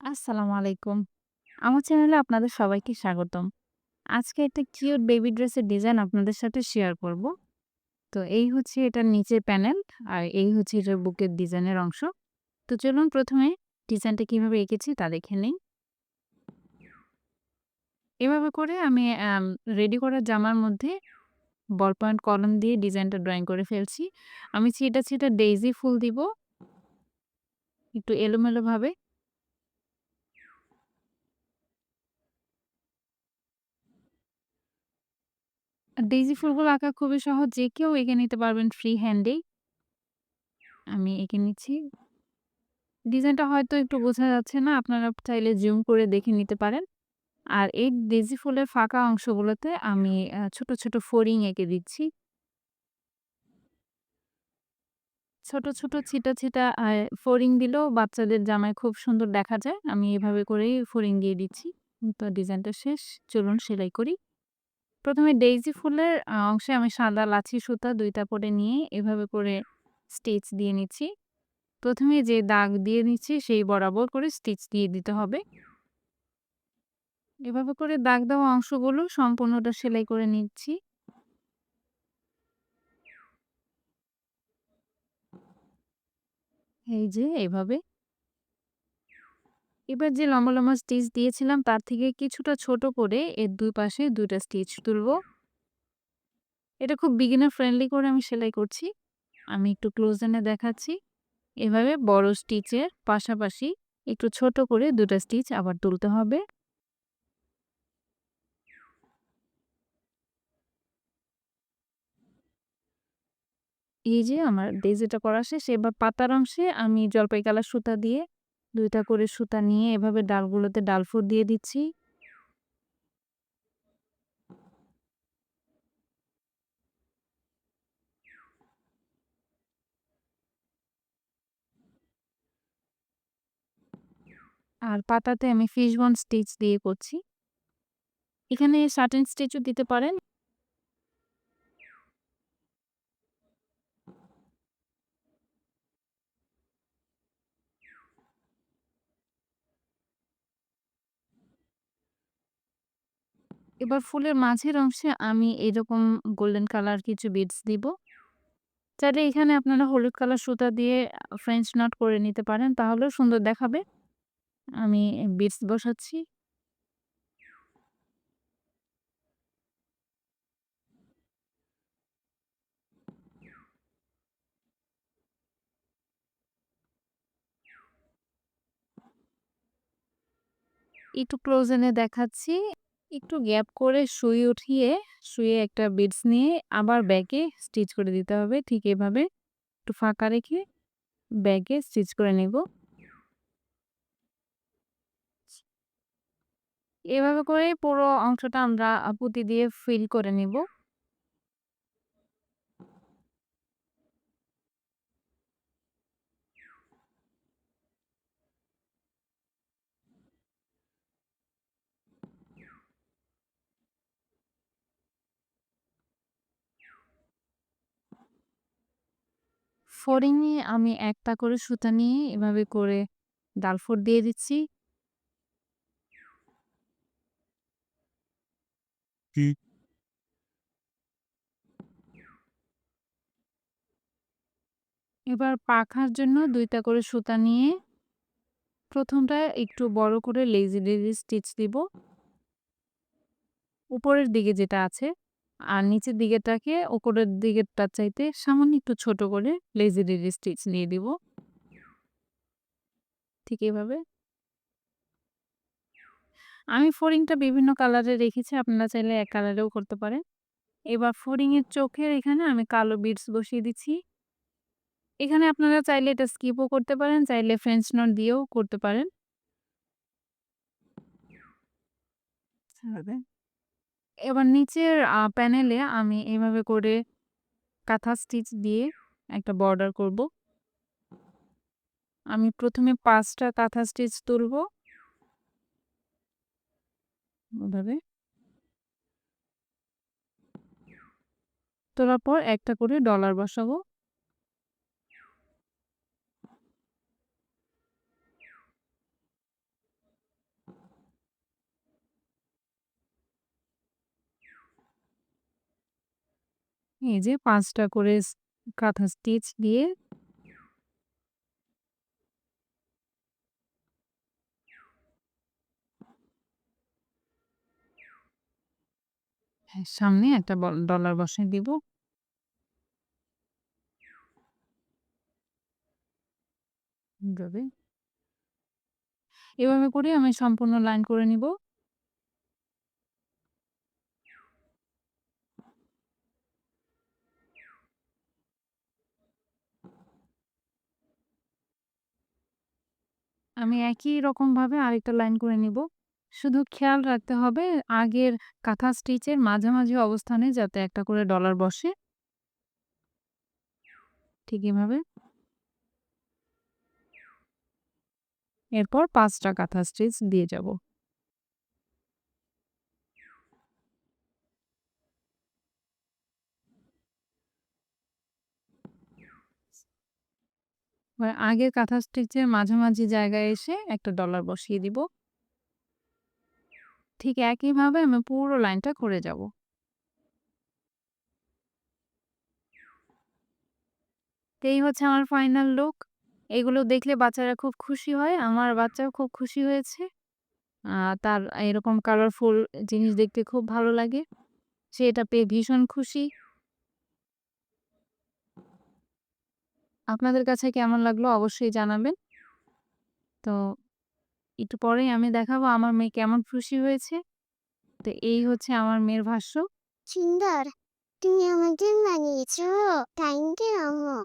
আসসালামু আলাইকুম। আমার চ্যানেলে আপনাদের সবাইকে স্বাগতম। আজকে একটা কিউট বেবি ড্রেসের ডিজাইন আপনাদের সাথে শেয়ার করব। তো এই হচ্ছে এটার নিচের প্যানেল আর এই হচ্ছে এটার বুকের ডিজাইনের অংশ। তো চলুন প্রথমে ডিজাইনটা কীভাবে এঁকেছি তা দেখে নেই। এভাবে করে আমি রেডি করা জামার মধ্যে বল পয়েন্ট কলম দিয়ে ডিজাইনটা ড্রয়িং করে ফেলছি। আমি ছিটা, ছিটা ডেইজি ফুল দিব। একটু এলোমেলোভাবে। ডেইজি ফুলগুলো আঁকা খুবই সহজ। যে কেউ এঁকে নিতে পারবেন ফ্রি হ্যান্ডেই। আমি এঁকে নিচ্ছি। ডিজাইনটা হয়তো একটু বোঝা যাচ্ছে না। আপনারা চাইলে জুম করে দেখে নিতে পারেন। আর এই ডেজি ফুলের ফাঁকা অংশগুলোতে আমি ছোট, ছোট ফড়িং এঁকে দিচ্ছি। ছোট, ছোট ছিটা, ছিটা ফোরিং দিলেও বাচ্চাদের জামায় খুব সুন্দর দেখা যায়। আমি এভাবে করেই ফোরিং দিয়ে দিচ্ছি। তো ডিজাইনটা শেষ। চলুন সেলাই করি। ১ম এ ডেইজি ফুলের অংশে আমি সাদা লাচি সুতা ২ টা করে নিয়ে এভাবে করে স্টিচ দিয়ে নিচ্ছি। প্রথমে যে দাগ দিয়ে নিচ্ছি সেই বরাবর করে স্টিচ দিয়ে দিতে হবে। এভাবে করে দাগ দেওয়া অংশগুলো সম্পূর্ণটা সেলাই করে নিচ্ছি। এই যে এভাবে। এবার যে লম্বা, লম্বা স্টিচ দিয়েছিলাম তার থেকে কিছুটা ছোট করে এর দুই পাশে ২ টা স্টিচ তুলব। এটা খুব বিগিনার ফ্রেন্ডলি করে আমি সেলাই করছি। আমি একটু ক্লোজ এনে দেখাচ্ছি। এভাবে বড় স্টিচের পাশাপাশি একটু ছোট করে ২ টা স্টিচ আবার তুলতে হবে। এই যে আমার ডেইজিটা করা শেষ। এবার পাতার অংশে আমি জলপাই কালার সুতা দিয়ে ২ টা করে সুতা নিয়ে এভাবে ডালগুলোতে ডালফুট দিয়ে দিচ্ছি। আর পাতাতে আমি ফিশবোন স্টিচ দিয়ে করছি। এখানে সাটেন স্টিচও দিতে পারেন। এবার ফুলের মাঝের অংশে আমি এরকম গোল্ডেন কালার কিছু বিডস দিব। চাইলে এখানে আপনারা হলুদ কালার সুতা দিয়ে ফ্রেঞ্চ নট করে নিতে পারেন। তাহলেও সুন্দর দেখাবে। আমি বিডস বসাচ্ছি। একটু ক্লোজ এনে দেখাচ্ছি। একটু গ্যাপ করে শুয়ে উঠিয়ে, শুয়ে একটা বিডস নিয়ে আবার ব্যাগে স্টিচ করে দিতে হবে। ঠিক এভাবে একটু ফাঁকা রেখে ব্যাগে স্টিচ করে নেব। এভাবে করে পুরো অংশটা আমরা পুঁতি দিয়ে ফিল করে নিব। ফড়িংয়ে আমি একটা করে সুতা নিয়ে এভাবে করে ডাল ডালফোট দিয়ে দিচ্ছি। এবার পাখার জন্য দুইটা করে সুতা নিয়ে প্রথমটা একটু বড় করে লেজি, লেজি স্টিচ দিব। উপরের দিকে যেটা আছে আর নিচের দিকেটাকে ওপরের দিকেরটার চাইতে সামান্য একটু ছোট করে লেজি, লেজি স্টিচ নিয়ে দিব। ঠিক এভাবে। আমি ফোরিংটা বিভিন্ন কালারে রেখেছি। আপনারা চাইলে এক কালারেও করতে পারেন। এবার ফড়িংয়ের চোখের এখানে আমি কালো বিডস বসিয়ে দিচ্ছি। এখানে আপনারা চাইলে এটা স্কিপও করতে পারেন, চাইলে ফ্রেঞ্চ নট দিয়েও করতে পারেন। এভাবে। এবার নিচের প্যানেলে আমি এইভাবে করে কাঁথা স্টিচ দিয়ে একটা বর্ডার করব। আমি প্রথমে পাঁচটা কাঁথা স্টিচ তুলব। ওভাবে। তোলার পর একটা করে ডলার বসাবো। এই যে পাঁচটা করে কাঁথা স্টিচ দিয়ে হ্যাঁ, সামনে একটা ডলার বসায় দিব। এভাবে করে আমি সম্পূর্ণ লাইন করে নিব। আমি একই রকমভাবে আরেকটা লাইন করে নিব। শুধু খেয়াল রাখতে হবে আগের কাঁথা স্টিচের মাঝামাঝি অবস্থানে যাতে একটা করে ডলার বসে। ঠিক এভাবে। এরপর পাঁচটা কাঁথা স্টিচ দিয়ে যাব। এবার আগের কাঁথা স্টিচের মাঝামাঝি জায়গায় এসে একটা ডলার বসিয়ে দিব। ঠিক একইভাবে আমি পুরো লাইনটা করে যাব। এই হচ্ছে আমার ফাইনাল লুক। এগুলো দেখলে বাচ্চারা খুব খুশি হয়। আমার বাচ্চাও খুব খুশি হয়েছে। তার এরকম কালারফুল জিনিস দেখতে খুব ভালো লাগে। সে এটা পেয়ে ভীষণ খুশি। আপনাদের কাছে কেমন লাগল অবশ্যই জানাবেন। তো একটু পরেই আমি দেখাবো আমার মেয়ে কেমন খুশি হয়েছে। তো এই হচ্ছে আমার মেয়ের ভাষ্য। সুন্দর। তুমি আমাকে বানিয়েছো। থ্যাংক ইউ আম্মু।